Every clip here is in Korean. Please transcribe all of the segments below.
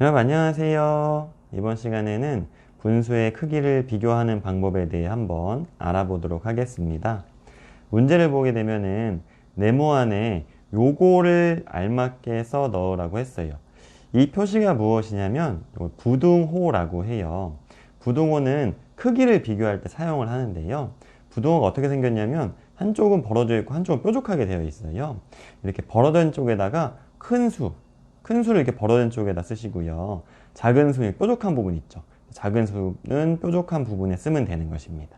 여러분 안녕하세요. 이번 시간에는 분수의 크기를 비교하는 방법에 대해 한번 알아보도록 하겠습니다. 문제를 보게 되면은 네모 안에 요거를 알맞게 써 넣으라고 했어요. 이 표시가 무엇이냐면 부등호라고 해요. 부등호는 크기를 비교할 때 사용을 하는데요. 부등호가 어떻게 생겼냐면 한쪽은 벌어져 있고 한쪽은 뾰족하게 되어 있어요. 이렇게 벌어진 쪽에다가 큰 수, 큰 수를 이렇게 벌어진 쪽에다 쓰시고요. 작은 수는 뾰족한 부분 있죠. 작은 수는 뾰족한 부분에 쓰면 되는 것입니다.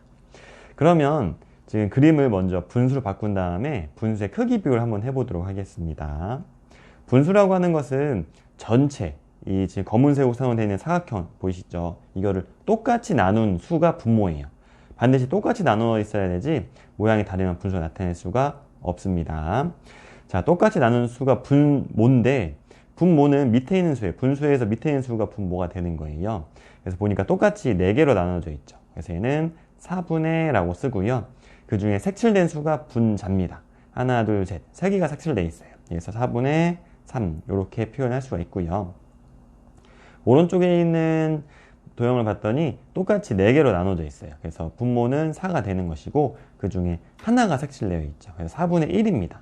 그러면 지금 그림을 먼저 분수로 바꾼 다음에 분수의 크기 비교를 한번 해보도록 하겠습니다. 분수라고 하는 것은 전체, 이 지금 검은색 우선으로 되어 있는 사각형 보이시죠? 이거를 똑같이 나눈 수가 분모예요. 반드시 똑같이 나누어 있어야 되지 모양이 다르면 분수가 나타낼 수가 없습니다. 자, 똑같이 나눈 수가 분모인데 분모는 밑에 있는 수예요. 분수에서 밑에 있는 수가 분모가 되는 거예요. 그래서 보니까 똑같이 4개로 나눠져 있죠. 그래서 얘는 4분의 라고 쓰고요. 그 중에 색칠된 수가 분자입니다. 하나, 둘, 셋. 세 개가 색칠돼 있어요. 그래서 4분의 3 이렇게 표현할 수가 있고요. 오른쪽에 있는 도형을 봤더니 똑같이 4개로 나눠져 있어요. 그래서 분모는 4가 되는 것이고 그 중에 하나가 색칠되어 있죠. 그래서 4분의 1입니다.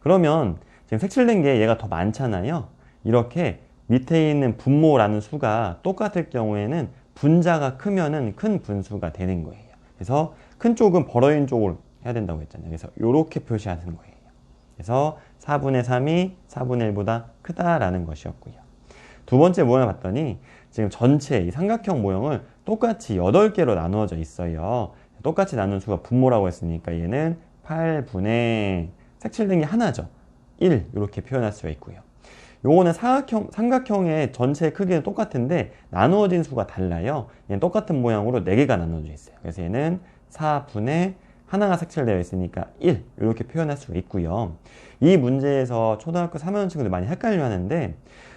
그러면 지금 색칠된 게 얘가 더 많잖아요. 이렇게 밑에 있는 분모라는 수가 똑같을 경우에는 분자가 크면은 큰 분수가 되는 거예요. 그래서 큰 쪽은 벌어진 쪽으로 해야 된다고 했잖아요. 그래서 이렇게 표시하는 거예요. 그래서 4분의 3이 4분의 1보다 크다라는 것이었고요. 두 번째 모양을 봤더니 지금 전체 이 삼각형 모형을 똑같이 8개로 나누어져 있어요. 똑같이 나눈 수가 분모라고 했으니까 얘는 8분의 색칠된 게 하나죠. 1 이렇게 표현할 수가 있고요. 요거는 사각형, 삼각형의 전체 크기는 똑같은데 나누어진 수가 달라요. 얘는 똑같은 모양으로 4개가 나누어져 있어요. 그래서 얘는 4분의 하나가 색칠되어 있으니까 1 이렇게 표현할 수가 있고요. 이 문제에서 초등학교 3학년 친구들 많이 헷갈려 하는데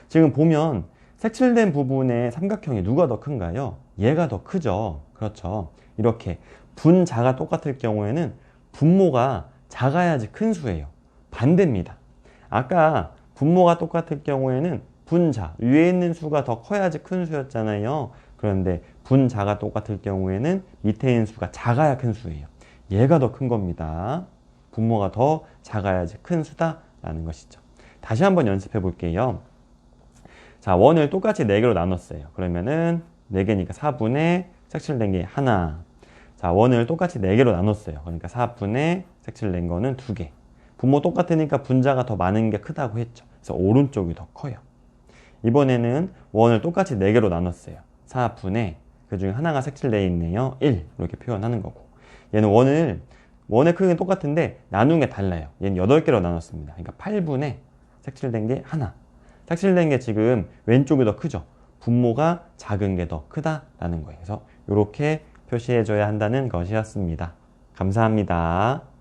지금 보면 색칠된 부분의 삼각형이 누가 더 큰가요? 얘가 더 크죠. 그렇죠. 이렇게 분자가 똑같을 경우에는 분모가 작아야지 큰 수예요. 반대입니다. 아까 분모가 똑같을 경우에는 분자, 위에 있는 수가 더 커야지 큰 수였잖아요. 그런데 분자가 똑같을 경우에는 밑에 있는 수가 작아야 큰 수예요. 얘가 더 큰 겁니다. 분모가 더 작아야지 큰 수다라는 것이죠. 다시 한번 연습해 볼게요. 자, 원을 똑같이 4개로 나눴어요. 그러면은 4개니까 4분의 색칠된 게 하나. 자, 원을 똑같이 4개로 나눴어요. 그러니까 4분의 색칠된 거는 2개. 분모 똑같으니까 분자가 더 많은 게 크다고 했죠. 그래서 오른쪽이 더 커요. 이번에는 원을 똑같이 4개로 나눴어요. 4분의 그 중에 하나가 색칠되어 있네요. 1 이렇게 표현하는 거고 얘는 원을 원의 크기는 똑같은데 나눈 게 달라요. 얘는 8개로 나눴습니다. 그러니까 8분의 색칠된 게 하나. 색칠된 게 지금 왼쪽이 더 크죠. 분모가 작은 게 더 크다라는 거예요. 그래서 이렇게 표시해줘야 한다는 것이었습니다. 감사합니다.